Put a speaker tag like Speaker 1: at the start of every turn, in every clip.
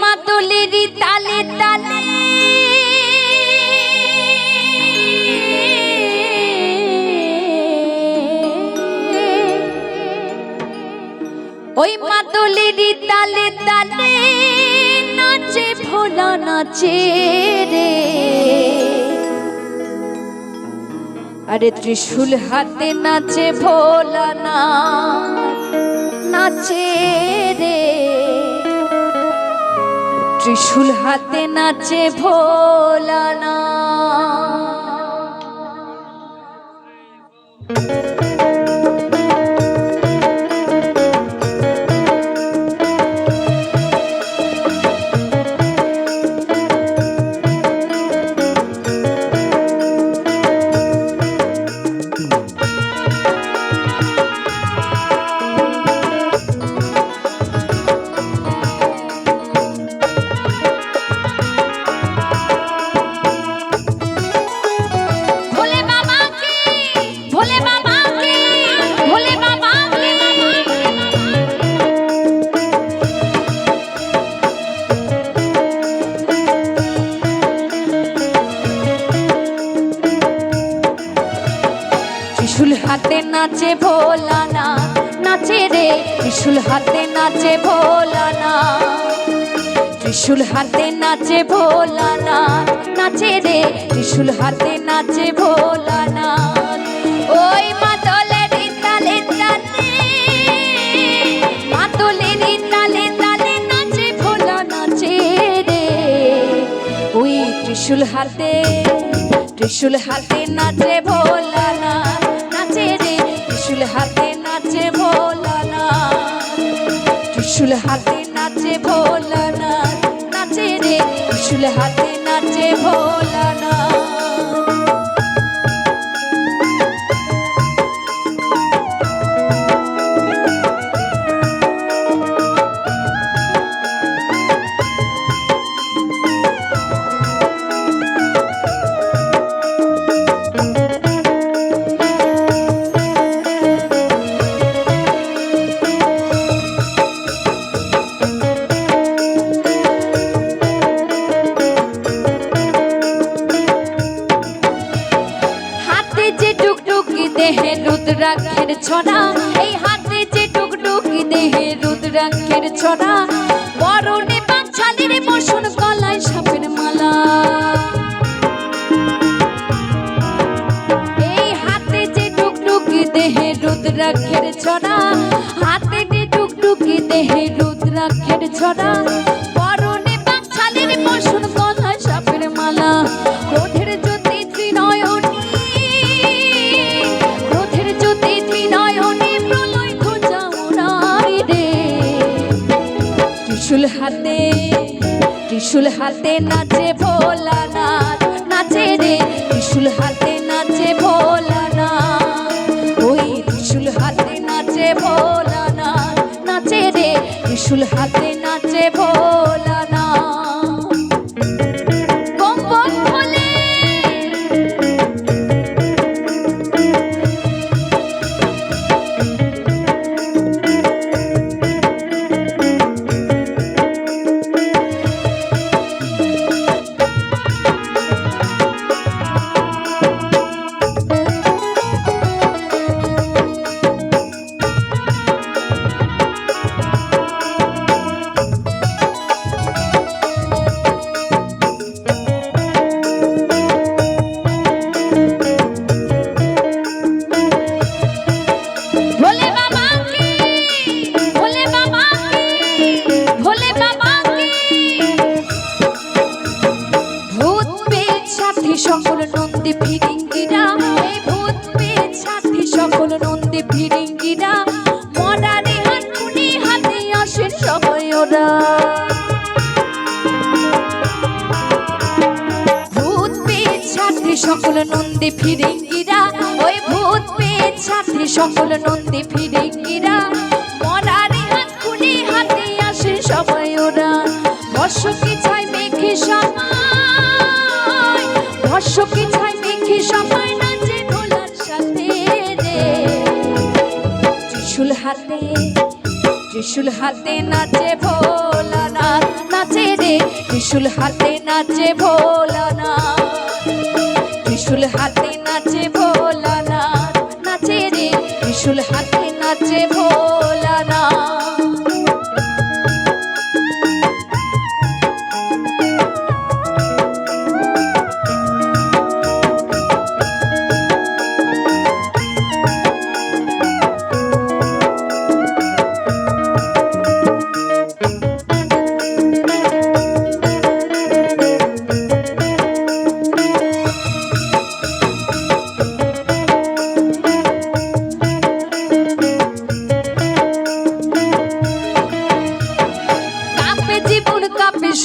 Speaker 1: মাদলের তালে তালে। ওই মাদলের তালে তালে নাচে ভোলা নাচে রে। আরে ত্রিশূল হাতে নাচে ভোলা নাচে রে। ত্রিশূল হাতে নাচে ভোলা নাচে ভোলা না নাচে রে, ত্রিশূল হাতে নাচে ভোলা না ত্রিশূল হাতে নাচে ভোলা না নাচে রে, ত্রিশূল হাতে নাচে ভোলা না ওই মাতলের তালে তালে, মাতলের তালে তালে নাচে ভোলা, নাচে রে। ওই ত্রিশূল হাতে ত্রিশূল হাতে নাচে ভোলা ত্রিশূল হাতে নাচে ভোলানা ত্রিশুল হাতে নাচে ভোলানা নাচে রে ত্রিশুল হাতে নাচে ভোলা রুদ্রাক্ষের ছড়া, এই হাতে যে টুকটুকি দেহে রুদ্রাক্ষের ছড়া, বরণে পাঁচালির বসন গলায় সাপের মালা। এই হাতে যে টুকটুকি দেহে রুদ্রাক্ষের ছড়া, হাতে যে টুকটুকি দেহে রুদ্রাক্ষের ছড়া হাতে। ত্রিশুল হাতে নাচে ভোলা নাচ রে, ত্রিশুল হাতে নাচে ভোলা নাচ ওই ত্রিশুল হাতে নাচে ভোলা নাচ নাচে রে, ত্রিশুল হাতে সকল নন্দী ফিরিঙ্গিরা এই ভূত পেট সাথে সকল নন্দী ফিরিঙ্গিরা, মরারে হাতুনি হাতে আসেন সবাই ওরা। ভূত পেট সাথে সকল নন্দী ফিরিঙ্গিরা, ওই ভূত পেট সাথে সকল নন্দী ফিরিঙ্গিরা, মরারে খুলে হাতে আসে সবাই ওরা। বর্ষকে ছাই মেঘে হাতে, ত্রিশুল হাতে নাচে ভোলানাথ। নাচে রে, ত্রিশুল হাতে নাচে ভোলানা ত্রিশুল হাতে নাচে ভোলানা নাচে রে, ত্রিশুল হাতে নাচে ভোলানা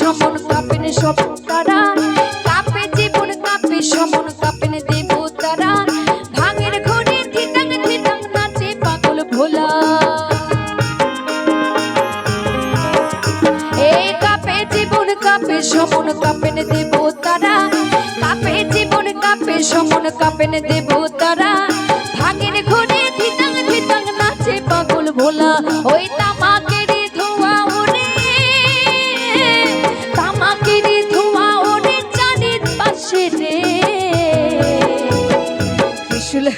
Speaker 1: সমন কাপেন সব তারা। কাপে জীবন, কাপে সমন, কাপেন দেব তারা ভাঙের ঘরে ধিতাং ধিতাং নাচে পাগল ভোলা। এই কাপে জীবন, কাপে সমন দেব তারা কাপে জীবন, কাপে সমন দেব তারা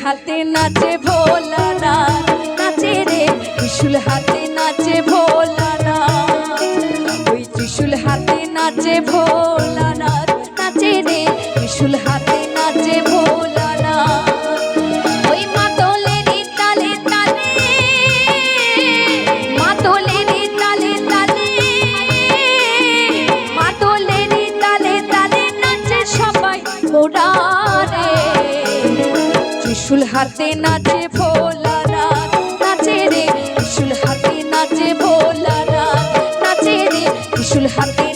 Speaker 1: হাতে নাচে ভোলা নাচে রে ত্রিশুল হাতে নাচে হাতে নাচে ভোলা রাত নাচে রে, ত্রিশুল হাতে নাচে ভোলা রাত নাচে রে, ত্রিশুল হাতে